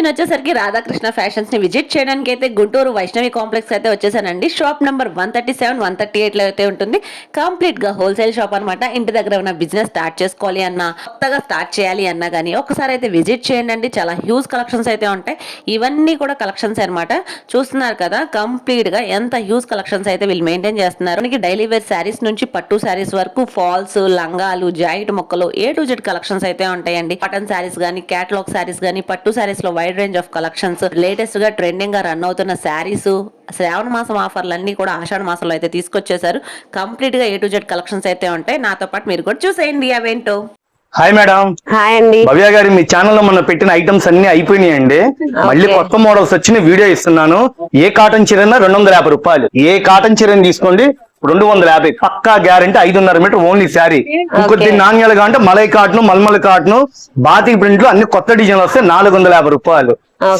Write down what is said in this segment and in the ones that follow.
నేను వచ్చేసరికి రాధాకృష్ణ ఫ్యాషన్స్ని విజిట్ చేయడానికి అయితే గుంటూరు వైష్ణవి కాంప్లెక్స్ అయితే వచ్చేసానండి. Shop number one thirty seven one thirty ఎయిట్లో అయితే ఉంటుంది. కంప్లీట్గా హోల్సేల్ షాప్ అన్నమాట. ఇంటి దగ్గర ఉన్న బిజినెస్ స్టార్ట్ చేసుకోవాలి అన్నా కొత్తగా స్టార్ట్ చేయాలి అన్నా కానీ ఒకసారి అయితే విజిట్ చేయండి చాలా హ్యూజ్ కలెక్షన్స్ అయితే ఉంటాయి. ఇవన్నీ కూడా కలెక్షన్స్ అనమాట చూస్తున్నారు కదా కంప్లీట్గా ఎంత హ్యూజ్ కలెక్షన్స్ అయితే వీళ్ళు మెయింటైన్ చేస్తున్నారు. మనకి డైలీ వేర్ శారీస్ నుంచి పట్టు శారీస్ వరకు ఫాల్స్ లంగాలు జాయింట్ మొక్కలు ఏ టు జెడ్ కలెక్షన్స్ అయితే ఉంటాయండి. కాటన్ శారీస్ గానీ క్యాటలాగ్ శారీస్ గానీ పట్టు శారీస్ లో వైడ్ రేంజ్ ఆఫ్ కలెక్షన్స్ లేటెస్ట్గా ట్రెండింగ్గా రన్ అవుతున్న శారీస్ శ్రావణ మాసం ఆఫర్లు అన్ని కూడా ఆషాఢ మాసంలో అయితే తీసుకొచ్చేసారు కంప్లీట్గా ఏ టు జెడ్ కలెక్షన్స్ అయితే ఉంటాయి. నాతో పాటు మీరు కూడా చూసేయండి. అవేంటో? హాయ్ మేడం హాయ్ అండి భవ్య గారి మీ ఛానల్లో మొన్న పెట్టిన ఐటమ్స్ అన్ని అయిపోయినాయండి. మళ్ళీ కొత్త మోడల్స్ వచ్చిన వీడియో ఇస్తున్నాను. ఏ కాటన్ చీరన్నా రెండు వందల యాభై రూపాయలు. ఏ కాటన్ చీరని తీసుకోండి రెండు వందల యాభై పక్కా గ్యారంటీ ఐదున్నర మీటర్ ఓన్లీ శారీ. ఇంకొద్ది నాణ్యాలుగా అంటే మలై కాటన్ మల్మల్ కాటన్ బాతిక్ ప్రింట్లు అన్ని కొత్త డిజైన్లు వస్తే నాలుగు వందల యాభై రూపాయలు.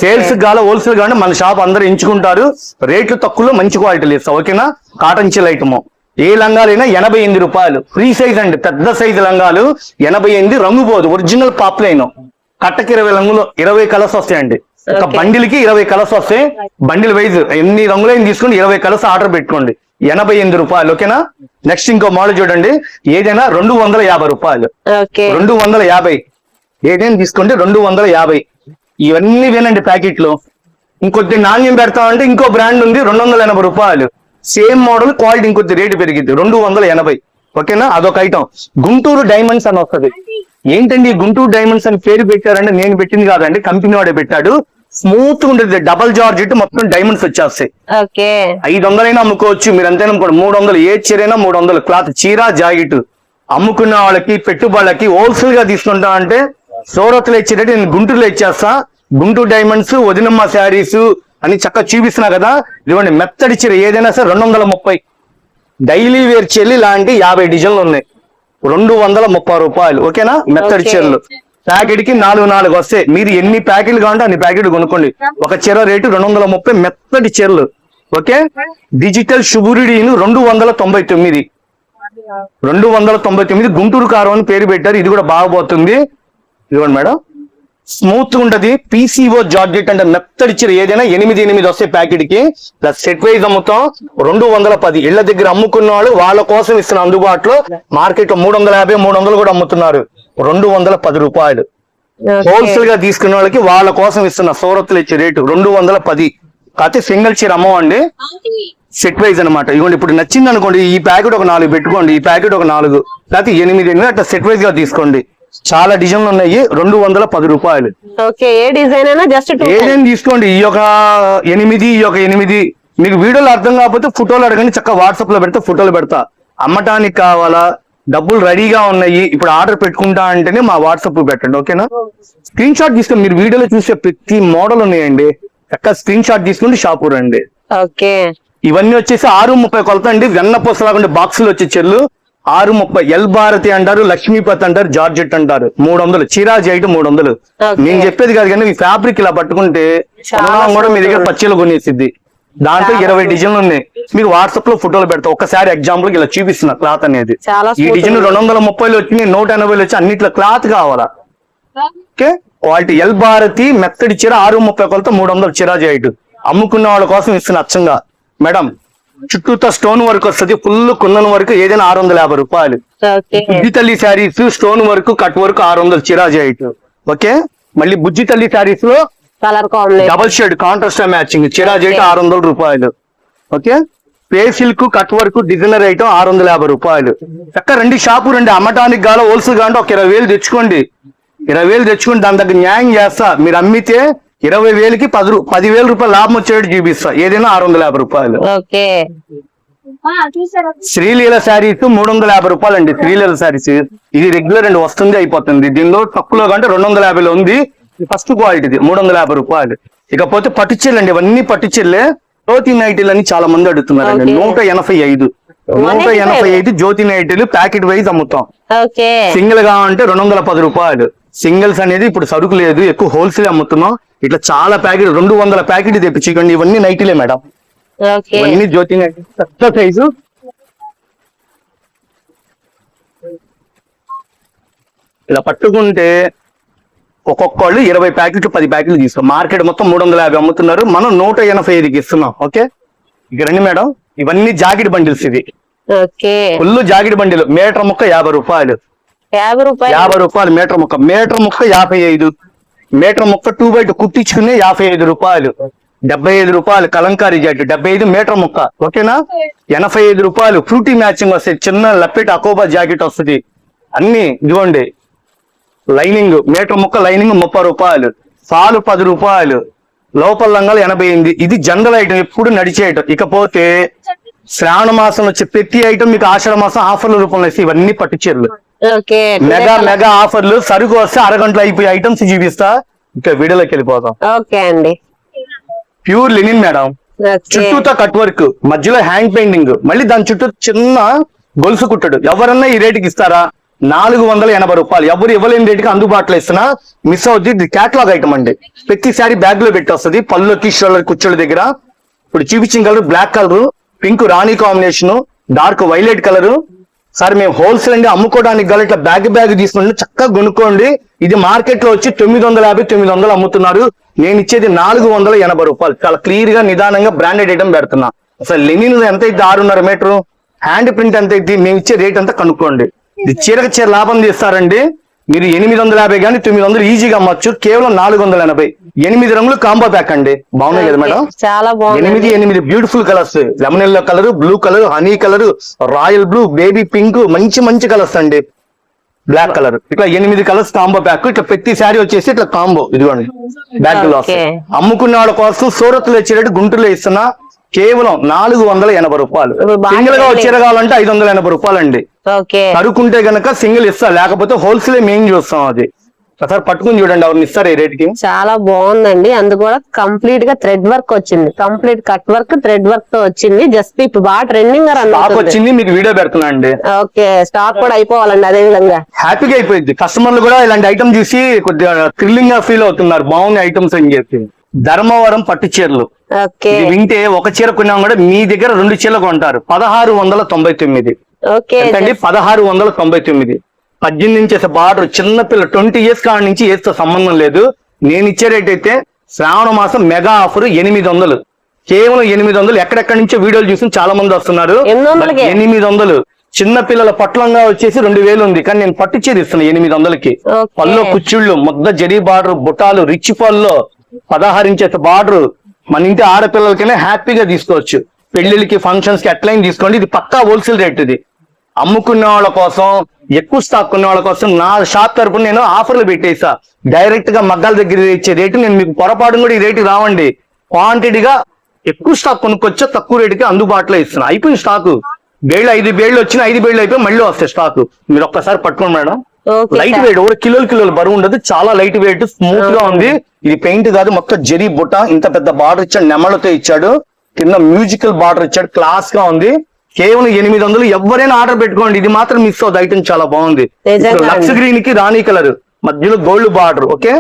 సేల్స్ గాల హోల్సేల్గా మన షాప్ అందరూ ఎంచుకుంటారు. రేట్లు తక్కువలో మంచి క్వాలిటీలు ఇస్తాం ఓకేనా? కాటన్ చీల ఐటమ్ ఏ లంగాలైనా ఎనభై ఎనిమిది రూపాయలు. ఫ్రీ సైజ్ అండి పెద్ద సైజు లంగాలు ఎనభై ఎనిమిది రంగు పోదు ఒరిజినల్ పాప్లైన్ కట్టకి ఇరవై రంగులు ఇరవై కలర్స్ వస్తాయండి. ఒక. బండిల్కి ఇరవై కలర్స్ వస్తాయి. బండిల్ వైజ్ ఎన్ని రంగులైన తీసుకుని ఇరవై కలర్స్ ఆర్డర్ పెట్టుకోండి. ఎనభై ఎనిమిది రూపాయలు ఓకేనా? నెక్స్ట్ ఇంకో మోడల్ చూడండి. ఏదైనా రెండు వందల యాభై రూపాయలు. రెండు వందల యాభై. ఏదైనా తీసుకోండి రెండు వందల యాభై. ఇవన్నీ వినండి ప్యాకెట్లు. ఇంకొద్ది నాణ్యం పెడతామంటే ఇంకో బ్రాండ్ ఉంది రెండు వందల ఎనభై రూపాయలు. సేమ్ మోడల్ క్వాలిటీ ఇంకొద్ది రేటు పెరిగింది రెండు వందల ఎనభై. ఓకేనా? అదొక ఐటమ్ గుంటూరు డైమండ్స్ అని వస్తది. ఏంటండి గుంటూరు డైమండ్స్ అని పేరు పెట్టారంటే నేను పెట్టింది కాదండి కంపెనీ వాడే పెట్టాడు. స్మూత్ ఉండేది. డబల్ జార్జెట్ మొత్తం డైమండ్స్ వచ్చేస్తాయి. ఐదు వందలైనా అమ్ముకోవచ్చు. మీరు ఎంతైనా అమ్ముకోండి. మూడు వందలు ఏ చీరైనా మూడు వందలు. క్లాత్ చీర జాకెట్. అమ్ముకున్న వాళ్ళకి పెట్టుబడులకి హోల్సేల్గా తీసుకుంటా అంటే సూరత్లో ఇచ్చేటట్టు నేను గుంటూరులో ఇచ్చేస్తా. గుంటూరు డైమండ్స్ వదినమ్మ శారీస్ అని చక్కగా చూపిస్తున్నా కదా. ఇదిగోండి మెత్తడి చీర ఏదైనా సరే రెండు వందల ముప్పై. డైలీ వేర్ చెల్లి లాంటి యాభై డిజైన్లు ఉన్నాయి. రెండు వందల ముప్పై రూపాయలు. ఓకేనా? మెత్తడి. చీరలు. ప్యాకెట్కి నాలుగు నాలుగు వస్తాయి. మీరు ఎన్ని ప్యాకెట్లు కావాలంటే అన్ని ప్యాకెట్లు కొనుక్కోండి. ఒక చీర రేటు రెండు వందల ముప్పై మెత్తటి చీరలు. ఓకే? డిజిటల్ శుభురుడిను రెండు వందల తొంభై తొమ్మిది. రెండు వందల తొంభై తొమ్మిది గుంటూరు కారం అని పేరు పెట్టారు. ఇది కూడా బాగపోతుంది. ఇదిగోండి మేడం. స్మూత్ ఉంటది. పీసీఓ జార్జెట్ అంటే మెత్తడి చీర. ఏదైనా ఎనిమిది ఎనిమిది వస్తాయి ప్యాకెట్కి ప్లస్ సెట్ వైజ్ అమ్ముతాం. రెండు వందల పది. ఇళ్ళ దగ్గర అమ్ముకున్న వాళ్ళు వాళ్ళ కోసం ఇస్తున్న అందుబాటులో మార్కెట్లో మూడు వందల యాభై మూడు వందలు కూడా అమ్ముతున్నారు. రెండు వందల పది రూపాయలు. హోల్సేల్గా తీసుకున్న వాళ్ళకి వాళ్ళ కోసం ఇస్తున్న సూరత్లు ఇచ్చే రేటు రెండు వందల పది. కాకపోతే సింగిల్ చీర అమ్మవండి. సెట్ వైజ్ అనమాట ఇదిగోండి ఇప్పుడు నచ్చింది అనుకోండి ఈ ప్యాకెట్ ఒక నాలుగు పెట్టుకోండి ఈ ప్యాకెట్ ఒక నాలుగు. లేకపోతే ఎనిమిది ఎనిమిది అట్లా సెట్ వైజ్గా తీసుకోండి. చాలా డిజైన్లు ఉన్నాయి రెండు వందల పది రూపాయలు. ఓకే ఏ డిజైన్ అయినా జస్ట్ టూ ఏదైనా తీసుకోండి ఈ యొక్క ఎనిమిది ఈ యొక్క ఎనిమిది. మీకు వీడియోలో అర్థం కాకపోతే ఫోటోలు అడగండి చక్కగా వాట్సాప్లో పెడితే ఫోటోలు పెడతా. అమ్మటానికి కావాలా డబ్బులు రెడీగా ఉన్నాయి ఇప్పుడు ఆర్డర్ పెట్టుకుంటా అంటేనే మా వాట్సాప్ పెట్టండి ఓకేనా? స్క్రీన్ షాట్ తీసుకొని మీరు వీడియోలో చూసే ప్రతి మోడల్ ఉన్నాయండి. చక్కగా స్క్రీన్ షాట్ తీసుకుంటే షాప్ రండి. ఓకే. ఇవన్నీ వచ్చేసి ఆరు ముప్పై కొలత అండి వెన్న పూసలాగా బాక్సులు వచ్చే చెల్లు. ఆరు ముప్పై ఎల్ భారతి అంటారు లక్ష్మీపతి అంటారు జార్జెట్ అంటారు. మూడు వందలు. చీరా చేయట మూడు వందలు. నేను చెప్పేది కాదు కానీ ఈ ఫ్యాబ్రిక్ ఇలా పట్టుకుంటే కూడా మీ దగ్గర. పచ్చలు కొనేసిద్ది. దాంట్లో ఇరవై. డిజైన్లు ఉన్నాయి. మీకు వాట్సాప్లో ఫోటోలు పెడతా. ఒకసారి ఎగ్జాంపుల్ ఇలా చూపిస్తున్నా క్లాత్ అనేది. ఈ డిజైన్. రెండు వందల ముప్పైలు వచ్చినాయి నూట ఎనభైలు వచ్చి అన్నిట్లో క్లాత్ కావాలా? ఓకే? క్వాలిటీ ఎల్ భారతి మెత్తడి చీర ఆరు ముప్పై కొలత మూడు వందలు చీర చేయటు అమ్ముకున్న వాళ్ళ కోసం ఇస్తున్న అచ్చంగా. మేడం చుట్టూతో స్టోన్ వర్క్ వస్తుంది ఫుల్ కుందన్ వరకు ఏదైనా ఆరు వందల యాభై రూపాయలు Bujji Talli saris stone work cut work ఆరు వందలు చీర చేయటు ఓకే? మళ్ళీ బుజ్జి తల్లి శారీస్లో colour combination double shade contrast matching చీరా చేయటం ఆరు వందల రూపాయలు. Okay pay silk cut work designer item ఆరు వందల యాభై రూపాయలు. చక్క రెండు షాపు రండి అమ్మటానికి గాలో హోల్సేల్ కాంటే ఒక ఇరవై వేలు తెచ్చుకోండి. ఇరవై వేలు తెచ్చుకోండి దాని దగ్గర న్యాయం చేస్తా. మీరు అమ్మితే ఇరవై వేలకి పది పదివేల రూపాయలు లాభం వచ్చేట్టు చూపిస్తా. ఏదైనా ఆరు వందల యాభై రూపాయలు. శ్రీలీల శారీస్ మూడు వందల యాభై రూపాయలు అండి శ్రీలీల శారీస్. ఇది రెగ్యులర్ అండి వస్తుంది అయిపోతుంది. దీనిలో తక్కువలో కంటే రెండు వందల యాభైలో ఉంది. ఫస్ట్ క్వాలిటీది మూడు వందల యాభై రూపాయలు. ఇకపోతే పట్టుచీరలు అండి ఇవన్నీ పట్టుచీరలే. జ్యోతి నైటీలు అని చాలా మంది అడుగుతున్నారండి. నూట ఎనభై ఐదు. నూట ఎనభై ఐదు జ్యోతి నైటీలు ప్యాకెట్ వైజ్ అమ్ముతాం. సింగిల్గా అంటే రెండు వందల పది రూపాయలు. సింగిల్స్ అనేది ఇప్పుడు సరుకు లేదు ఎక్కువ హోల్సేల్ అమ్ముతున్నాం. ఇట్లా చాలా ప్యాకెట్ రెండు వందల ప్యాకెట్ తెప్పించుకోండి. ఇవన్నీ నైటీలే మేడం. ఇవన్నీ జ్యోతి నైటీ పెద్ద సైజు. ఇలా పట్టుకుంటే ఒక్కొక్కళ్ళు ఇరవై ప్యాకెట్లు పది ప్యాకెట్లు తీసుకో మార్కెట్ మొత్తం మూడు వందల యాభై అమ్ముతున్నారు. మనం నూట ఎనభై ఐదుకి ఇస్తున్నాం. ఓకే? ఇక రండి మేడం. ఇవన్నీ జాకెట్ బండిల్స్ ఇది ఫుల్ జాకెట్ బండిలు. మీటర్ ముక్క యాభై రూపాయలు. యాభై రూపాయలు. యాభై రూపాయలు మీటర్ ముక్క. మీటర్ ముక్క యాభై ఐదు. మీటర్ ముక్క టూ బై టూ కుట్టించుకునే యాభై ఐదు రూపాయలు. డెబ్బై ఐదు రూపాయలు కలంకారీ జాకెట్. డెబ్బై ఐదు మీటర్ ముక్క. ఓకేనా? ఎనభై ఐదు రూపాయలు. ఫ్రూటీ మ్యాచింగ్ వస్తాయి. చిన్న లప్పెట్ అకోబా జాకెట్ వస్తుంది. అన్ని ఇదిగోండి. లైనింగ్ మీటర్ ముక్క లైనింగ్ ముప్పై రూపాయలు సాలు పది రూపాయలు లోపల లంగాలు ఎనభై ఎనిమిది. ఇది జనరల్ ఐటమ్ ఎప్పుడు నడిచే ఐటమ్. ఇకపోతే శ్రావణ మాసం వచ్చే ప్రతి ఐటమ్ మీకు ఆషాఢ మాసం ఆఫర్ల రూపంలో ఇస్తాయి ఇవన్నీ పట్టు చీరలు ఓకే మెగా మెగా ఆఫర్లు సరుకు వస్తే అరగంటలో అయిపోయి ఐటమ్స్ చూపిస్తా. ఇంకా వీడియోలోకి వెళ్ళిపోతాం ఓకే అండి. Pure linen madam. చుట్టూతో కట్ వర్క్ మధ్యలో హ్యాండ్ పెయింటింగ్. మళ్ళీ దాని చుట్టూ చిన్న గొలుసు కుట్టడు. ఎవరన్నా ఈ రేటుకి ఇస్తారా? నాలుగు వందల ఎనభై రూపాయలు. ఎవరు ఇవ్వలేని రేటుకి అందుబాటులో ఇస్తున్నా మిస్ అవుద్ది. క్యాటలాగ్ ఐటమ్ అండి. ప్రతిసారి బ్యాగ్లో పెట్టి వస్తుంది పళ్ళుకి షోల్డర్ కుర్చోళ్ళ దగ్గర. ఇప్పుడు చూపించిన కలర్ బ్లాక్ కలర్ పింక్ రాణి combination dark violet colour sir మేము హోల్సేల్ అండి అమ్ముకోవడానికి గల ఇట్లా బ్యాగ్ బ్యాగ్ తీసుకుంటే చక్కగా కొనుక్కోండి. ఇది మార్కెట్లో వచ్చి తొమ్మిది వందల యాభై తొమ్మిది వందలు అమ్ముతున్నారు. నేను ఇచ్చేది నాలుగు వందల ఎనభై రూపాయలు. చాలా క్లియర్గా నిదానంగా బ్రాండెడ్ ఐటమ్ పెడుతున్నా. అసలు లెనిన్ ఎంత అయితే ఆరున్నర మీటర్ హ్యాండ్ ప్రింట్ ఎంత అయితే మేము ఇచ్చే రేట్ అంతా కనుక్కోండి. ఇది చీరకు చీర లాభం తీస్తారండి. మీరు ఎనిమిది వందల యాభై కానీ తొమ్మిది వందలు ఈజీగా అమ్మచ్చు. కేవలం నాలుగు వందల ఎనభై. ఎనిమిది రంగులు కాంబో ప్యాక్ అండి. బాగున్నాయి కదా మేడం? చాలా బాగుంది ఎనిమిది ఎనిమిది beautiful colours. Lemon yellow colour blue colour honey colour royal blue baby pink మంచి మంచి కలర్స్ అండి. Black colour. ఇట్లా ఎనిమిది కలర్స్ కాంబో ప్యాక్. ఇట్లా ప్రతి శారీ వచ్చేసి ఇట్లా కాంబో. ఇదిగోండి. బ్యాక్లో. అమ్ముకున్న వాళ్ళ కోసం సూరత్లో ఇచ్చేటట్టు గుంటూరులో ఇస్తున్నా. కేవలం నాలుగు వందల ఎనభై రూపాయలు. సింగిల్గా కావాలంటే ఐదు వందల ఎనభై రూపాయలు అండి ఓకే. సరుకుంటే గనక సింగిల్ ఇస్తా లేకపోతే హోల్సేల్ మేము చూస్తాం అది. ఒకసారి పట్టుకుని చూడండి ఎవరిని ఇస్తారు ఈ రేట్కి చాలా బాగుందండి. అందు కూడా కంప్లీట్గా థ్రెడ్ వర్క్ వచ్చింది. కంప్లీట్ కట్ వర్క్ థ్రెడ్ వర్క్తో వచ్చింది. జస్ట్ ఇప్పుడు బాగా ట్రెండింగ్ స్టాక్ వచ్చింది మీకు వీడియో పెడుతున్నా అండి. ఓకే స్టాక్ కూడా అయిపోవాలండి అదే విధంగా. హ్యాపీగా అయిపోయింది. కస్టమర్లు కూడా ఇలాంటి ఐటమ్ చూసి కొద్దిగా థ్రిల్లింగ్గా ఫీల్ అవుతున్నారు. బాగున్నాయి ఐటమ్స్ అని చెప్పి. ధర్మవరం పట్టు చీరలు. వింటే ఒక చీర కొన్నా కూడా మీ దగ్గర రెండు చీరలు కొంటారు. పదహారు వందల తొంభై తొమ్మిది. ఎంతండి? పదహారు వందల తొంభై తొమ్మిది. పద్దెనిమిది నుంచి బార్డర్ చిన్న పిల్ల ట్వంటీ ఇయర్స్ కాడ నుంచి ఏస్తో సంబంధం లేదు. నేను ఇచ్చే రేట్ అయితే శ్రావణ మాసం మెగా ఆఫర్ ఎనిమిది వందలు. కేవలం ఎనిమిది వందలు. ఎక్కడెక్కడి నుంచో వీడియోలు చూసి చాలా మంది వస్తున్నారు. ఎనిమిది వందలు. చిన్న పిల్లల పట్లంగా వచ్చేసి రెండు వేలు ఉంది. కానీ నేను పట్టు చీర ఇస్తున్నా ఎనిమిది వందలకి. పల్లో కుచ్చిళ్ళు ముద్ద జరీ బార్డర్ బుటాలు రిచ్ పల్లో పదహారు ఇంచెస్ బార్డర్ మన ఇంటి ఆడపిల్లలకైనా హ్యాపీగా తీసుకోవచ్చు. పెళ్ళిళ్ళకి ఫంక్షన్స్కి అట్లయిన తీసుకోండి. ఇది పక్కా హోల్సేల్ రేట్ ఇది. అమ్ముకునే వాళ్ళ కోసం ఎక్కువ స్టాక్ ఉన్న వాళ్ళ కోసం నా షాప్ తరపున నేను ఆఫర్లు పెట్టేసా. డైరెక్ట్గా మగ్గాల దగ్గర ఇచ్చే రేటు నేను మీకు పొరపాటు కూడా ఈ రేటు రావండి. క్వాంటిటీగా ఎక్కువ స్టాక్ కొనుక్కొచ్చా తక్కువ రేటుకి అందుబాటులో ఇస్తున్నా. అయిపోయింది స్టాక్ బేళ్ళు ఐదు బేళ్ళు వచ్చిన ఐదు బేళ్ళు అయిపోయి మళ్ళీ వస్తాయి స్టాక్ మీరు ఒక్కసారి పట్టుకోండి మేడం. లైట్. వెయిట్ ఒక కిలోలు కిలోలు బరువు ఉండదు చాలా లైట్ వెయిట్ స్మూత్గా ఉంది. ఇది పెయింట్ కాదు మొత్తం జరీ బుట్ట ఇంత పెద్ద బార్డర్ ఇచ్చాడు నెమలతో ఇచ్చాడు కింద మ్యూజికల్ బార్డర్ ఇచ్చాడు క్లాస్గా ఉంది. కేవలం ఎనిమిది వందలు ఎవరైనా ఆర్డర్ పెట్టుకోండి ఇది మాత్రం మిస్ అవుతుంది ఐటమ్ చాలా బాగుంది. లక్స్. గ్రీన్కి రాణి కలర్ మధ్యలో గోల్డ్ బార్డర్ ఓకే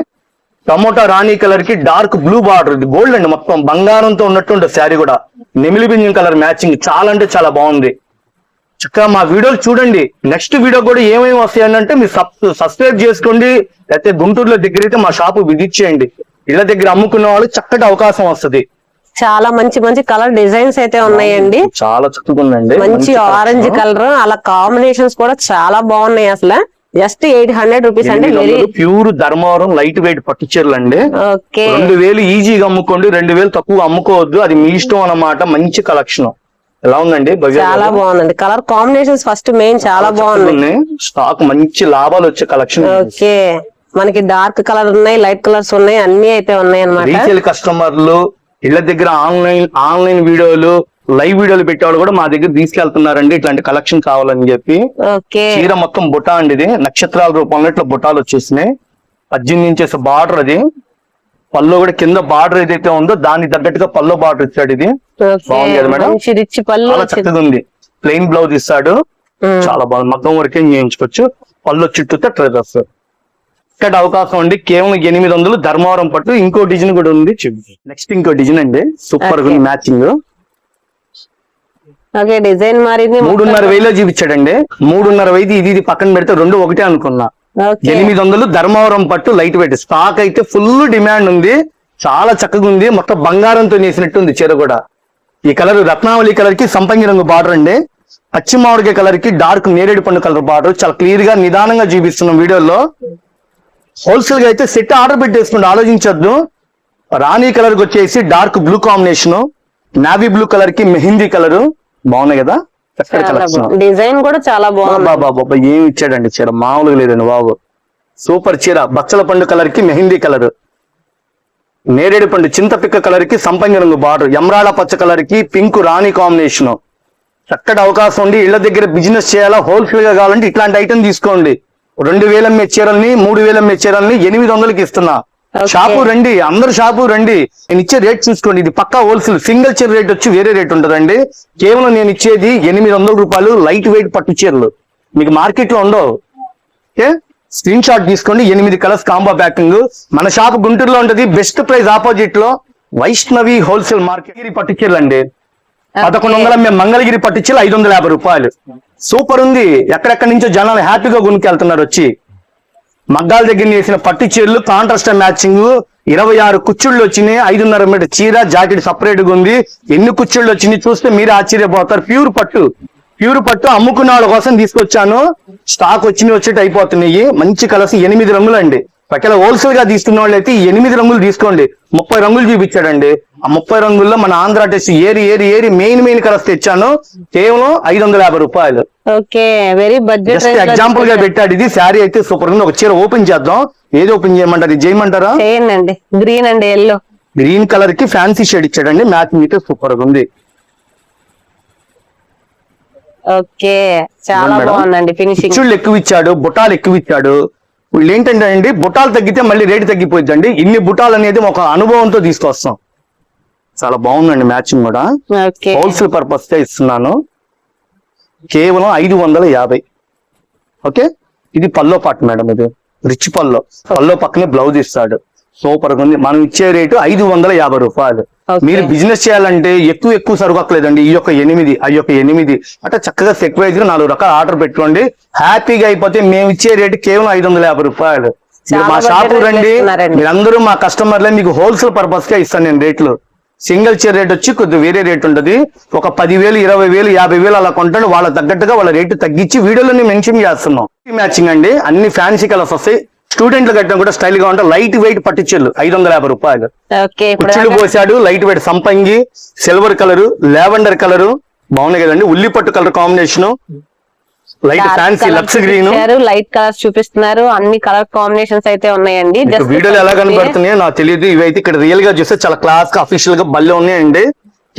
టమోటా రాణి కలర్కి డార్క్ బ్లూ బార్డర్ ఇది గోల్డ్ అండి మొత్తం బంగారంతో ఉన్నట్టు ఉంటుంది శారీ కూడా. నెమిలి బింజం కలర్ మ్యాచింగ్ చాలా అంటే చాలా బాగుంది. చక్కగా మా వీడియోలు చూడండి. నెక్స్ట్ వీడియో కూడా ఏమేమి వస్తాయి అంటే మీరు సబ్ సబ్స్క్రైబ్ చేసుకోండి. లేకపోతే గుంటూరులో దగ్గర అయితే మా షాపు విజిట్ చేయండి. ఇళ్ళ దగ్గర అమ్ముకున్న వాళ్ళు చక్కటి అవకాశం వస్తది. చాలా మంచి మంచి కలర్ డిజైన్స్ అయితే ఉన్నాయండి. చాలా చక్కగా ఉందండి మంచి ఆరెంజ్ కలర్. అలా కాంబినేషన్స్ కూడా చాలా బాగున్నాయి అసలు. జస్ట్ ఎయిట్ హండ్రెడ్ రూపీస్ అంటే very pure Dharmavaram light weight పట్టు చీరలు అండి రెండు వేలు ఈజీగా అమ్ముకోండి. రెండు వేలు తక్కువ అమ్ముకోవద్దు. అది మీ ఇష్టం అన్నమాట. మంచి కలెక్షన్. ఎలా ఉందండి చాలా? బాగుందండి. కలర్ కాంబినేషన్స్ ఫస్ట్ మెయిన్ చాలా ఉంది. స్టాక్ మంచి లాభాలు వచ్చే కలెక్షన్ ఓకే. మనకి డార్క్ కలర్ ఉన్నాయి లైట్ కలర్స్ ఉన్నాయి అన్ని అయితే ఉన్నాయి అన్నమాట రీసేల్ కస్టమర్లు ఇళ్ళ దగ్గర ఆన్లైన్ ఆన్లైన్ వీడియోలు లైవ్ వీడియోలు పెట్టేవాళ్ళు కూడా మా దగ్గర తీసుకెళ్తున్నారండి. ఇట్లాంటి కలెక్షన్ కావాలని చెప్పి. చీర మొత్తం బుటా అండి ఇది. నక్షత్రాల రూపంలో ఇట్లా బుటాలు వచ్చేసినాయి. పద్దెనిమిది ఇంచెస్ బార్డర్ అది. పళ్ళు కూడా కింద బార్డర్ ఏదైతే ఉందో దానికి తగ్గట్టుగా పళ్ళు బార్డర్ ఇచ్చాడు ఇది. ఓకే. బాగుంది కదా మేడం? చాలా. చక్కగా ఉంది. ప్లెయిన్ బ్లౌజ్ ఇస్తాడు. చాలా బాగుంది. మగ్గం వరకే చేయించుకోవచ్చు. పళ్ళు చుట్టూతో ట్రెజర్స్ ఇక్కడ అవకాశం అండి కేవలం ఎనిమిది వందలు ధర్మవరం పట్టు. ఇంకో డిజైన్ కూడా ఉంది. నెక్స్ట్ ఇంకో డిజైన్ అండి. సూపర్గా. మ్యాచింగ్ ఓకే డిజైన్ మారింది. మూడున్నర వేలో చూపించాడండి. మూడున్నర వెయ్యి ఇది ఇది పక్కన పెడితే రెండు ఒకటే అనుకున్నా. ఎనిమిది వందలు ధర్మవరం పట్టు లైట్ వెయిట్ స్టాక్ అయితే ఫుల్ డిమాండ్ ఉంది. చాలా చక్కగా ఉంది. మొత్తం బంగారంతో నేసినట్టు ఉంది చీర కూడా. ఈ కలర్ రత్నావళి కలర్కి సంపంగి రంగు బార్డర్ అండి. పచ్చి కలర్కి డార్క్ నేరేడు పండు కలర్ బార్డర్ చాలా క్లియర్గా నిదానంగా చూపిస్తున్నాం వీడియోలో. హోల్సేల్గా అయితే సెట్ ఆర్డర్ పెట్టేసుకుంటే ఆలోచించద్దు. రాణి కలర్కి వచ్చేసి dark blue combination navy blue కలర్కి మెహిందీ కలర్ బాగున్నాయి కదా? డిజైన్ కూడా చాలా బాగుంది. బాబా బాబా ఏమి ఇచ్చాడండి? చీర మామూలుగా లేదండి బాబు. సూపర్ చీర. బచ్చల పండు కలర్కి మెహిందీ కలర్. నేరేడు పండు చింతపిక్క కలర్కి సంపంగి రంగు బార్డర్. ఎమరాడ పచ్చ కలర్కి పింక్ రాణి కాంబినేషన్. చక్కటి అవకాశం ఉండి ఇళ్ళ దగ్గర బిజినెస్ చేయాలా హోల్సేల్గా కావాలంటే ఇట్లాంటి ఐటమ్ తీసుకోండి. రెండు వేల అమ్మే చీరల్ని మూడు వేల అమ్మే చీరల్ని ఎనిమిది వందలకి ఇస్తున్నా. షాపు రండి అందరు షాపు రండి. నేను ఇచ్చే రేట్ చూసుకోండి. ఇది పక్కా హోల్సేల్ సింగిల్ చీర రేట్ వచ్చి వేరే రేట్ ఉంటుందండి. కేవలం నేను ఇచ్చేది ఎనిమిది వందల రూపాయలు లైట్ వెయిట్ పట్టు చీరలు. మీకు మార్కెట్లో ఉండవు. ఓకే స్క్రీన్ షాట్ తీసుకోండి. ఎనిమిది కలర్స్ కాంబో ప్యాకింగ్ మన షాప్ గుంటూరులో ఉంటది. బెస్ట్ ప్రైస్ ఆపోజిట్లో వైష్ణవి హోల్సేల్ మార్కెట్ పట్టు చీరలు అండి పదకొండు వందల మేము మంగళగిరి పట్టు చీరలు ఐదు వందల యాభై రూపాయలు. సూపర్ ఉంది. ఎక్కడెక్కడి నుంచో జనాలు హ్యాపీగా కొనుక్కెళ్తున్నారు వచ్చి. మగ్గాల దగ్గర వేసిన పట్టు చీరలు కాంట్రాస్ట్ మ్యాచింగ్ ఇరవై ఆరు కుచ్చుళ్ళు వచ్చినాయి ఐదున్నర మీటర్ చీర జాకెట్ సపరేట్గా ఉంది. ఎన్ని కుచ్చుళ్ళు వచ్చినాయి చూస్తే మీరు ఆశ్చర్యపోతారు. ప్యూర్ పట్టు ప్యూర్ పట్టు అమ్ముకున్న వాళ్ళ కోసం తీసుకొచ్చాను. స్టాక్ వచ్చినవి వచ్చేటి అయిపోతున్నాయి. మంచి కలర్స్ ఎనిమిది రంగులు అండి ఒకవేళ హోల్సేల్గా తీసుకున్న వాళ్ళు అయితే ఎనిమిది రంగులు తీసుకోండి. ముప్పై రంగులు చూపించాడండి. ఆ ముప్పై రంగుల్లో మన ఆంధ్ర టెస్ట్ ఏరి ఏరి ఏరి మెయిన్ మెయిన్ కలర్స్ తెచ్చాను. కేవలం ఐదు వందల యాభై రూపాయలు. ఓకే వెరీ బడ్జెట్ జస్ట్ ఎగ్జాంపుల్గా పెట్టాడు. ఇది శారీ అయితే సూపర్ ఉంది. ఒక చీర ఓపెన్ చేద్దాం. ఏది ఓపెన్ చేయమంటారు? ఇది చేయమంటారా? చేయండి గ్రీన్ అండి ఎల్లో గ్రీన్ కలర్కి ఫ్యాన్సీ షేడ్ ఇచ్చాడండి. మ్యాచింగ్ అయితే సూపర్గా ఉంది. ఓకే చాలా. బాగుందండి ఫినిషింగ్ ఎక్కువ ఇచ్చాడు బుటాలు ఎక్కువ ఇచ్చాడు. వీళ్ళు ఏంటంటే అండి బుటాలు తగ్గితే మళ్ళీ రేటు తగ్గిపోయిందండి ఇన్ని బుటాలు అనేది ఒక అనుభవంతో తీసుకొస్తాం. చాలా బాగుందండి మ్యాచింగ్ కూడా. హోల్సేల్ పర్పస్గా ఇస్తున్నాను. కేవలం ఐదు వందల యాభై. ఓకే? ఇది పల్లో పాట మేడం ఇది. రిచ్ పల్లో. పల్లో పక్కనే బ్లౌజ్ ఇస్తాడు. సూపర్గా ఉంది. మనం ఇచ్చే రేటు ఐదు వందల యాభై రూపాయలు. మీరు బిజినెస్ చేయాలంటే ఎక్కువ ఎక్కువ సరుకట్లేదండి ఈ యొక్క ఎనిమిది ఆ యొక్క ఎనిమిది. అంటే చక్కగా సెక్వైజ్గా నాలుగు రకాల ఆర్డర్ పెట్టుకోండి. హ్యాపీగా అయిపోతే మేము ఇచ్చే రేటు కేవలం ఐదు వందల యాభై రూపాయలు. మీరు మా షాపు రండి. మీరందరూ మా కస్టమర్లే మీకు హోల్సేల్ పర్పస్గా ఇస్తాను నేను రేట్లు. సింగిల్ చైర్ రేట్ వచ్చి కొద్దిగా వేరే రేట్ ఉంటది. ఒక పదివేలు ఇరవై వేలు యాభై వేలు అలా కొంటాడు వాళ్ళ తగ్గట్టుగా వాళ్ళ రేటు తగ్గించి వీడియోలో మెన్షన్ చేస్తున్నాం. మ్యాచింగ్ అండి. అన్ని ఫ్యాన్సీ కలర్స్ వస్తాయి. స్టూడెంట్లు కట్టడం కూడా స్టైల్గా ఉంటాయి లైట్ వెయిట్ పట్టించు ఐదు వందల యాభై రూపాయలు. దాకా? పోసాడు లైట్ వెయిట్ సంపంగి సిల్వర్ కలర్ లావెండర్ కలర్ బాగున్నాయి కదండి. ఉల్లి పట్టు colour combination light fancy lux green. Light colours చూపిస్తున్నారు అన్ని కలర్ కాంబినేషన్స్ అయితే ఉన్నాయండి. వీడియోలు ఎలా కనబడుతున్నాయో నాకు తెలియదు ఇవైతే ఇక్కడ రియల్గా చూస్తే చాలా క్లాస్గా అఫీషియల్గా బల్లే ఉన్నాయండి.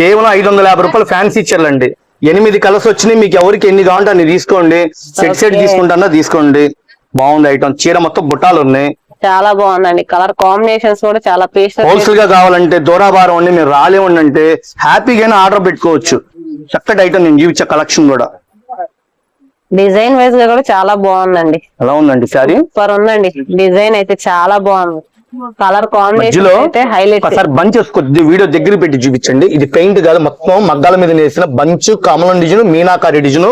కేవలం ఐదు వందల యాభై రూపాయలు ఫ్యాన్సీ చీరలండి ఎనిమిది కలర్స్ వచ్చినాయి మీకు ఎవరికి ఎన్ని కావాలంటే అన్ని తీసుకోండి. Set set. తీసుకుంటానా? తీసుకోండి. బాగుంది ఐటమ్. చీర మొత్తం బుట్టాలు ఉన్నాయి. చాలా బాగుందండి. కలర్ కాంబినేషన్స్ కూడా చాలా పేస్ట్ హోల్సేల్గా కావాలంటే దూరాభారం అండి. మీరు అంటే హ్యాపీగా ఆర్డర్ పెట్టుకోవచ్చు. చక్కటి ఐటమ్ నేను చూపించే కలెక్షన్ కూడా. డిజైన్ వైజ్గా కూడా చాలా బాగుందండి. ఎలా ఉందండి శారీ? సూపర్ ఉందండి. డిజైన్ అయితే చాలా బాగుంది. కలర్ కాంబినేషన్ హైలైట్ ఒకసారి బంచెస్ కొద్ది వీడియో దగ్గర పెట్టి చూపించండి. ఇది పెయింట్ కాదు మొత్తం మగ్గాల మీద వేసిన బంచ్ కమలం డిజైన్ మీనాకారి డిజైన్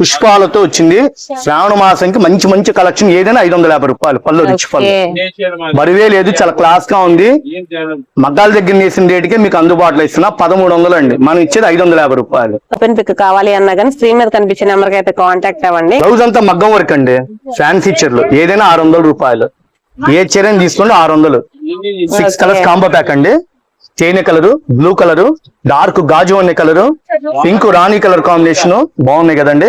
పుష్పాలతో వచ్చింది. శ్రావణ మాసంకి మంచి మంచి కలెక్షన్ ఏదైనా ఐదు వందల యాభై రూపాయలు పళ్ళు రిచ్ పళ్ళు. బరివే లేదు చాలా క్లాస్గా ఉంది. మగ్గాల దగ్గర వేసిన రేటుకే మీకు అందుబాటులో ఇస్తున్నా. పదమూడు వందలు అండి. మనం ఇచ్చేది ఐదు వందల యాభై రూపాయలు. ఓపెన్ పిక్ కావాలి అన్నా కానీ స్క్రీన్ మీద కనిపించే నెంబర్కి అయితే కాంటాక్ట్ అవ్వండి. బ్లౌజ్ అంతా మగ్గం వర్క్ అండి. ఫ్యాన్సీ చీరలు ఏదైనా ఆరు వందల రూపాయలు. ఏ చీర తీసుకోండి ఆరు వందలు. సిక్స్. కలర్స్ కాంబో ప్యాక్ అండి. తేనె కలరు బ్లూ కలరు డార్క్ గాజు అనే కలరు పింక్ రాణి కలర్ కాంబినేషన్ బాగున్నాయి కదండి.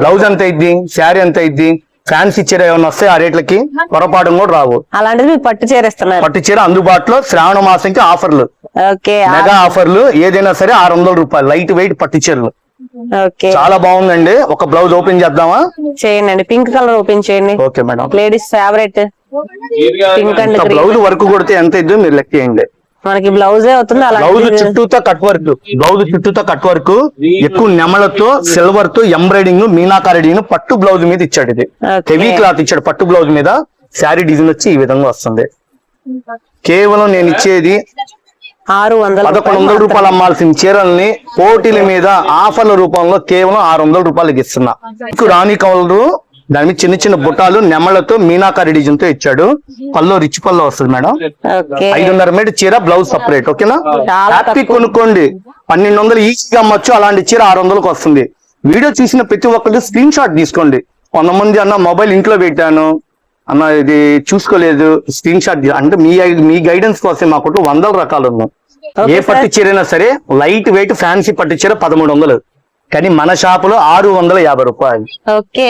బ్లౌజ్ ఎంత అయింది శారీ ఎంత అయింది ఫ్యాన్సీ చీర ఏమైనా వస్తాయి ఆ రేట్లకి పొరపాటు కూడా రావు. అలాంటిది పట్టు చేరేస్తున్నారు పట్టు చీర అందుబాటులో శ్రావణ మాసంకి ఆఫర్లు. మెగా ఆఫర్లు ఏదైనా సరే ఆరు వందల రూపాయలు లైట్ వెయిట్ పట్టు చీరలు. చాలా బాగుందండి. ఒక బ్లౌజ్ ఓపెన్ చేద్దామా? చేయండి పింక్ కలర్ ఓపెన్ చేయండి. Okay madam ladies favourite blouse work కొడితే ఎంత ఇద్దో మీరు లెక్క చేయండి. మనకి బ్లౌజే అవుతుంది బ్లౌజ్ అలాంటి చుట్టూతో కట్ వర్క్ బ్లౌజ్ చుట్టూతో కట్ వర్క్ ఎక్కువ నెమలతో సిల్వర్తో ఎంబ్రాయిడింగ్ మీనాకారి డిజైన్ పట్టు బ్లౌజ్ మీద ఇచ్చాడు ఇది. హెవీ క్లాత్ ఇచ్చాడు పట్టు బ్లౌజ్ మీద. శారీ డిజైన్ వచ్చి ఈ విధంగా వస్తుంది. కేవలం నేను ఇచ్చేది ఆరు వందల పదకొండు వందల రూపాయలు అమ్మాల్సిన చీరల్ని పోటీల మీద ఆఫర్ల రూపంలో కేవలం ఆరు వందల రూపాయలకి ఇస్తున్నా. మీకు రాణి కవలరు దాని మీద చిన్న చిన్న బుట్టాలు నెమళ్ళతో మీనాకారి డిజైన్తో ఇచ్చాడు. పల్లో రిచ్ పల్లో వస్తుంది మేడం. ఐదున్నర మీటర్ చీర బ్లౌజ్ సపరేట్ ఓకేనా? హ్యాపీ. కొనుక్కోండి. పన్నెండు వందలు ఈజీగా అమ్మొచ్చు అలాంటి చీర ఆరు వందలకు వస్తుంది. వీడియో చూసిన ప్రతి ఒక్కరు స్క్రీన్ షాట్ తీసుకోండి. కొంతమంది అన్న మొబైల్ ఇంట్లో పెట్టాను. అన్న ఇది చూసుకోలేదు స్క్రీన్ షాట్ అంటే మీ మీ గైడెన్స్ కోసం మాకు వందల రకాలు ఉన్నాయి. ఏ. పట్టు చీర అయినా సరే లైట్ వెయిట్ ఫ్యాన్సీ పట్టు చీర పదమూడు వందలు. కానీ మన షాపులో ఆరు వందల యాభై రూపాయలు.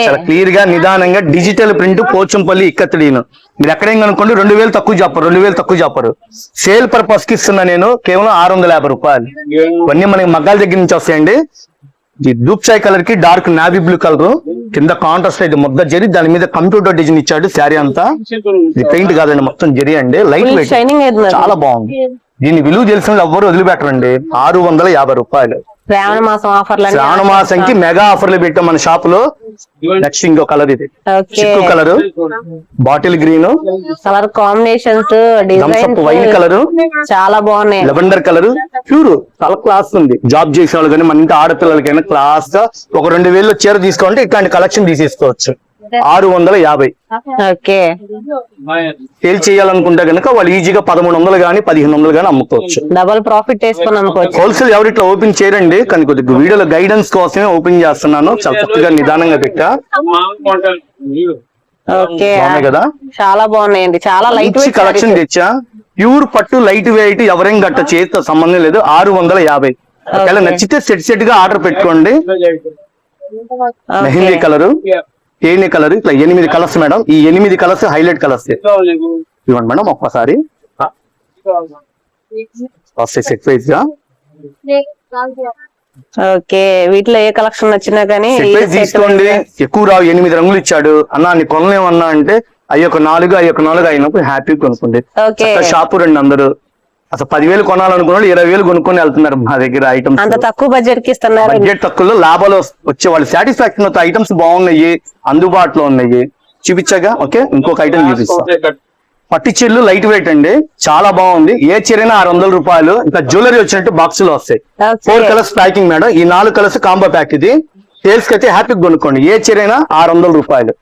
చాలా క్లియర్గా నిదానంగా డిజిటల్ ప్రింట్ పోచంపల్లి ఇక్కత్తడీను. మీరు ఎక్కడేం కనుక్కోండి రెండు వేలు తక్కువ చెప్పరు రెండు వేలు తక్కువ చెప్పరు సేల్ పర్పస్కి ఇస్తున్నా నేను కేవలం ఆరు వందల యాభై రూపాయలు. ఇవన్నీ మనకి మగ్గాల దగ్గర నుంచి వస్తాయండి. ఈ డూప్ చాయ్ కలర్కి డార్క్ నావీ బ్లూ కలర్. కింద కాంట్రాస్ట్ అయితే ముద్ద జరి దాని మీద కంప్యూటర్ డిజైన్ ఇచ్చాడు శారీ అంతా. ఇది పెయింట్ కాదండి మొత్తం జరి అండి. Light weight. చాలా బాగుంది. దీని విలువ తెలిసిన ఎవ్వరు వదిలిపెట్టరండి. ఆరు వందల యాభై రూపాయలు. శ్రావణ మాసం ఆఫర్లు శ్రావణ మాసంకి మెగా ఆఫర్లు పెట్టాం మన షాప్లో నెక్స్ట్ ఇంకో కలర్ ఇది. చిక్కు colour. Bottle green. Colour combinations wine designs colour. చాలా బాగున్నాయి. Lavender colour. ప్యూర్. చాలా క్లాస్ ఉంది. జాబ్ చేసిన వాళ్ళు కానీ మన ఇంటి ఆడపిల్లలకైనా క్లాస్గా ఒక రెండు వేలు చీర తీసుకోవాలంటే ఇట్లాంటి కలెక్షన్ తీసేసుకోవచ్చు. ఆరు వందల యాభై. ఓకే. సేల్ చేయాలనుకుంటే కనుక వాళ్ళు ఈజీగా పదమూడు వందలు కానీ పదిహేను వందలు కానీ అమ్ముకోవచ్చు. డబల్ ప్రాఫిట్ హోల్సేల్ ఎవరు ఇట్లా ఓపెన్ చేయరండి కానీ కొద్దిగా వీడియోలో గైడెన్స్ కోసమే ఓపెన్ చేస్తున్నాను. చాలా చక్కగా నిదానంగా పెట్టా. కదా? చాలా బాగున్నాయండి. చాలా లైట్ కలెక్షన్ తెచ్చా. ప్యూర్ పట్టు లైట్ వెయిట్ ఎవరేం గట్ట చేతితో సంబంధం లేదు. ఆరు వందల యాభై. ఒకవేళ నచ్చితే సెట్ సెట్గా ఆర్డర్ పెట్టుకోండి. మెహందీ కలర్. తేనె కలర్ ఇట్లా ఎనిమిది కలర్స్ మేడం. ఈ ఎనిమిది కలర్స్ హైలైట్ కలర్స్. ఇవ్వండి మేడం ఒక్కసారి. ఓకే వీటిలో ఏ కలెక్షన్ వచ్చినా కానీ తీసుకోండి. ఎక్కువ రావు ఎనిమిది రంగులు ఇచ్చాడు. అన్న నీ కొనలేమన్నా అంటే అయ్యొక నాలుగు అయ్యొక నాలుగు అయినప్పుడు హ్యాపీ కొనుక్కోండి. షాపు రండి అందరూ. అసలు పదివేలు కొనాలనుకున్న వాళ్ళు ఇరవై వేలు కొనుక్కొని వెళ్తున్నారు మా దగ్గర ఐటమ్స్ అంత తక్కువ బడ్జెట్కి ఇస్తున్నారు. బడ్జెట్ తక్కువలో లాభాలు వచ్చే వాళ్ళు సాటిస్ఫాక్షన్ అవుతాయి ఐటమ్స్ బాగున్నాయి అందుబాటులో ఉన్నాయి. చూపించగా ఓకే? ఇంకొక ఐటమ్ చూపిస్తా. పట్టు చీరలు లైట్ వెయిట్ అండి. చాలా బాగుంది. ఏ చీరైనా ఆరు వందల రూపాయలు. ఇంకా జ్యువెలరీ వచ్చినట్టు బాక్స్లో వస్తాయి. ఫోర్ కలర్స్ ప్యాకింగ్ మేడం ఈ నాలుగు కలర్స్ కాంబో ప్యాక్ ఇది. సేల్స్కి అయితే హ్యాపీ కొనుక్కోండి. ఏ చీరైనా ఆరు వందల రూపాయలు.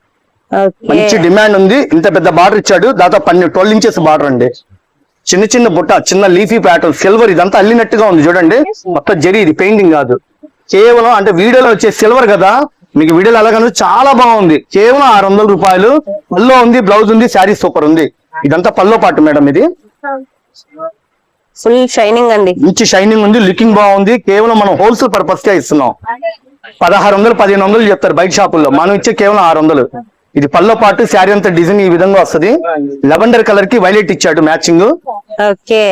మంచి డిమాండ్ ఉంది. ఇంత పెద్ద బార్డర్ ఇచ్చాడు. దాదాపు పన్నెండు ట్వెల్వ్ ఇంచెస్ బార్డర్ అండి. చిన్న చిన్న బుట్ట చిన్న లీఫీ ప్యాటర్న్ సిల్వర్ ఇదంతా అల్లినట్టుగా ఉంది చూడండి. మొత్తం జరి ఇది పెయింటింగ్ కాదు. కేవలం అంటే వీడియోలో వచ్చే సిల్వర్ కదా మీకు వీడియోలో అలాగను చాలా బాగుంది. కేవలం ఆరు వందల రూపాయలు. పల్లో ఉంది బ్లౌజ్ ఉంది శారీ సూపర్ ఉంది. ఇదంతా పల్లో పాటు మేడం ఇది. ఫుల్ షైనింగ్ అండి. మంచి షైనింగ్ ఉంది లుకింగ్ బాగుంది. కేవలం మనం హోల్సేల్ పర్పస్గా ఇస్తున్నాం. పదహారు వందలు పదిహేను వందలు చెప్తారు బయట షాపుల్లో మనం ఇచ్చే కేవలం ఆరు వందలు. ఇది పల్లో పాటు శారీ అంతా డిజైన్ ఈ విధంగా వస్తది. లెవెండర్ కలర్కి వైలెట్ ఇచ్చాడు మ్యాచింగ్. ఓకే.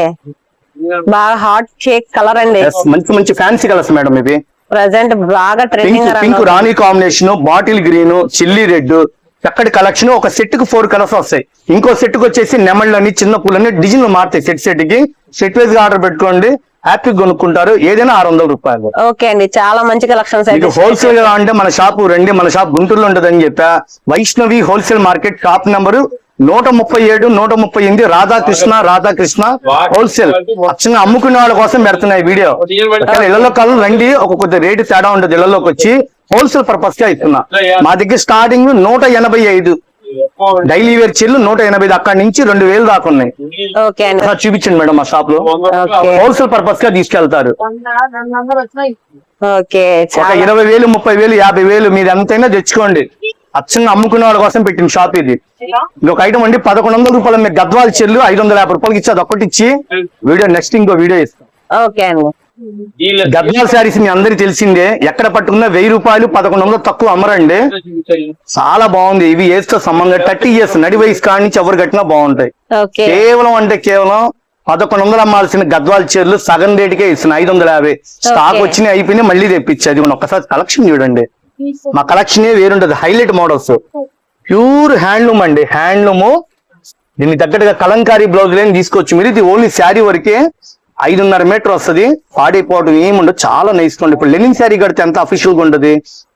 బాగా హాట్ షేక్ కలర్ అండి. మంచి మంచి ఫ్యాన్సీ కలర్స్ మేడం ఇవి. ప్రజెంట్ బాగా పింక్ ట్రెండింగ్ పింక్ రాణి combination bottle green chilli red చక్కటి కలెక్షన్ ఒక సెట్కి ఫోర్ కలర్స్ వస్తాయి. ఇంకో సెట్కి వచ్చేసి నెమళ్ళని చిన్న పూలని డిజైన్ మారుతాయి సెట్ సెట్కి. సెట్ వైజ్గా ఆర్డర్ పెట్టుకోండి. హ్యాపీ కొనుక్కుంటారు. ఏదైనా ఆరు వందల రూపాయలు. ఓకే అండి. చాలా మంచి కలెక్షన్స్ హోల్సేల్గా అంటే మన షాపు రండి మన షాప్ గుంటూరులో ఉంటదని చెప్పా. Vaishnavi wholesale market shop number నూట ముప్పై ఏడు నూట ముప్పై ఎనిమిది రాధాకృష్ణ రాధాకృష్ణ హోల్సేల్ అచ్చంగా అమ్ముకునే వాళ్ళ కోసం పెడుతున్నాయి వీడియో. ఇళ్ళలో కాలం రండి ఒక కొద్ది రేటు తేడా ఉంటుంది ఇళ్ళలోకి వచ్చి. హోల్సేల్ పర్పస్గా ఇస్తున్నా. మా దగ్గర స్టార్టింగ్ నూట ఎనభై ఐదు. డైలీ వేర్ చీరలు నూట ఎనభై అక్కడి నుంచి రెండు వేలు దాకా ఉన్నాయి. చూపించండి మేడం మా షాప్లో ఓకే. హోల్సేల్ పర్పస్గా తీసుకెళ్తారు ఒక ఇరవై వేలు ముప్పై వేలు యాభై వేలు మీరు ఎంతైనా తెచ్చుకోండి. అచ్చంగా అమ్ముకునే వాళ్ళ కోసం పెట్టిన షాప్ ఇది. ఇది ఒక ఐటమ్ అండి పదకొండు వందల రూపాయలు మీకు గద్వాల చెల్లు ఐదు వందల యాభై రూపాయలకి ఇచ్చి అది ఒక్కటి ఇచ్చి వీడియో నెక్స్ట్ ఇంకో వీడియో ఇస్తాం ఓకే అండి. గద్వాల శారీస్ మీ అందరికి తెలిసిందే. ఎక్కడ పట్టుకున్నా వెయ్యి రూపాయలు పదకొండు వందలు తక్కువ అమ్మరండి. చాలా బాగుంది. ఇవి ఏజ్తో సంబంధం థర్టీ ఇయర్స్ నడి వయసు కాడి నుంచి ఎవరు కట్టినా బాగుంటాయి. కేవలం అంటే కేవలం పదకొండు వందలు అమ్మాల్సిన గద్వాల చీరలు సగం రేటుకే ఇస్తున్నా ఐదు వందల యాభై. స్టాక్. వచ్చినాయి అయిపోయినాయి మళ్ళీ తెప్పించి. అది మనం ఒక్కసారి కలెక్షన్ చూడండి. మా కలెక్షన్ వేరుంటది హైలైట్ మోడల్స్. ప్యూర్ హ్యాండ్లూమ్ అండి. హ్యాండ్లూమ్. దీనికి తగ్గట్టుగా కలంకారీ బ్లౌజ్ లేని తీసుకోవచ్చు మీరు. ఇది ఓన్లీ శారీ వరకే ఐదున్నర మీటర్ వస్తది. పాడైపోవడం ఏముండదు. చాలా నేసుకోండి ఇప్పుడు లెనిన్ శారీ కడితే ఎంత అఫీషియల్గా ఉంటది?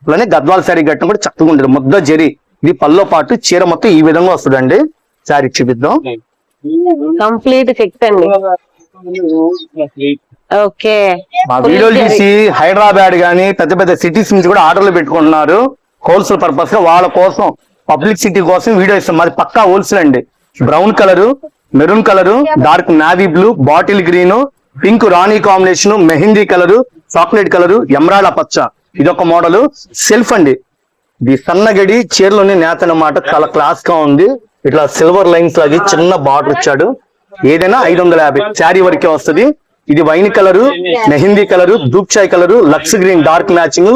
అలానే గద్వాల శారీ కట్టడం కూడా చక్కగా ఉంటుంది. ముద్ద జరి. ఇది పల్లో పాటు చీర మొత్తం ఈ విధంగా వస్తుందండి. శారీ చూపిద్దాం. కంప్లీట్ చెక్ అండి. ఓకే. మా వీడియోలు చూసి హైదరాబాద్ గానీ పెద్ద పెద్ద సిటీస్ నుంచి కూడా ఆర్డర్లు పెట్టుకుంటున్నారు. హోల్సేల్ పర్పస్గా వాళ్ళ కోసం పబ్లిక్ సిటీ కోసం వీడియో ఇస్తాం. మాది పక్కా హోల్సేల్ అండి. Brown colour maroon colour dark navy blue bottle green pink రాణి combination mehndi colour chocolate colour ఎమరాళ్ళ పచ్చ. ఇదొక మోడల్ సెల్ఫ్ అండి. ఇది సన్నగడి చీరలోని నేత అన్నమాట చాలా క్లాస్గా ఉంది. ఇట్లా సిల్వర్ లైన్స్ లాగి చిన్న బార్డర్ ఇచ్చాడు. ఏదైనా ఐదు వందల యాభై శారీ వరకే వస్తది. ఇది wine colour mehndi colour దూప్చాయ్ colour lux green dark matching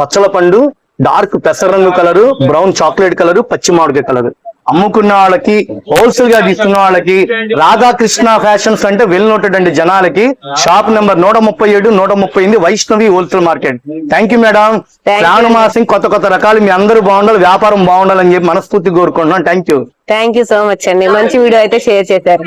బచ్చల పండు డార్క్ పెసర రంగు కలరు బ్రౌన్ చాక్లెట్ కలరు పచ్చి మామిడికాయ కలరు. అమ్ముకున్న వాళ్ళకి హోల్సేల్గా తీసుకున్న వాళ్ళకి రాధాకృష్ణ ఫ్యాషన్స్ అంటే వెల్ నోటెడ్ అండి జనాలకి. షాప్ నెంబర్ నూట ముప్పై ఏడు నూట ముప్పై ఎనిమిది Vaishnavi wholesale market. Thank you madam. శ్రావణ మాసం కొత్త కొత్త రకాలు మీ అందరూ బాగుండాలి వ్యాపారం బాగుండాలని చెప్పి మనస్ఫూర్తి కోరుకుంటున్నాం. Thank you thank you so much అండి. మంచి వీడియో అయితే షేర్ చేశారు.